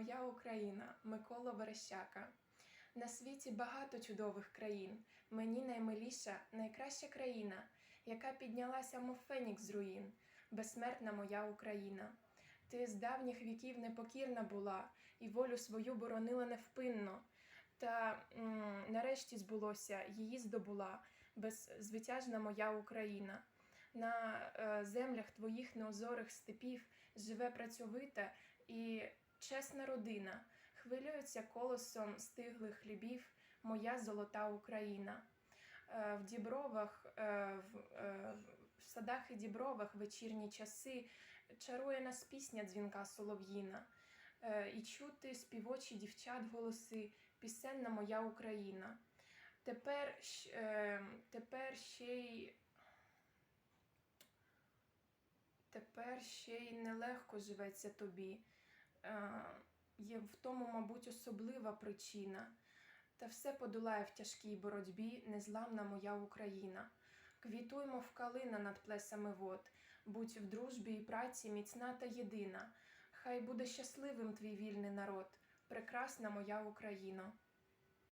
Моя Україна Микола Верещака. На світі багато чудових країн. Мені наймиліша, найкраща країна, яка піднялася, мов фенікс з руїн, безсмертна моя Україна. Ти з давніх віків непокірна була, і волю свою боронила невпинно. Та м, нарешті збулося, її здобула беззвитяжна моя Україна. На е, землях твоїх неозорих степів живе працьовита і чесна родина, хвилюється колосом стиглих хлібів моя золота Україна. Е, В дібровах, е, в, е, в садах і дібровах вечірні часи чарує нас пісня дзвінка солов'їна. І чути співочі дівчат голоси, пісенна моя Україна. Тепер, тепер ще й Тепер ще й нелегко живеться тобі. Е, Є в тому, мабуть, особлива причина. Та все подолає в тяжкій боротьбі незламна моя Україна. Квітуймо в калина над плесами вод, будь в дружбі і праці міцна та єдина. Хай буде щасливим твій вільний народ, прекрасна моя Україно.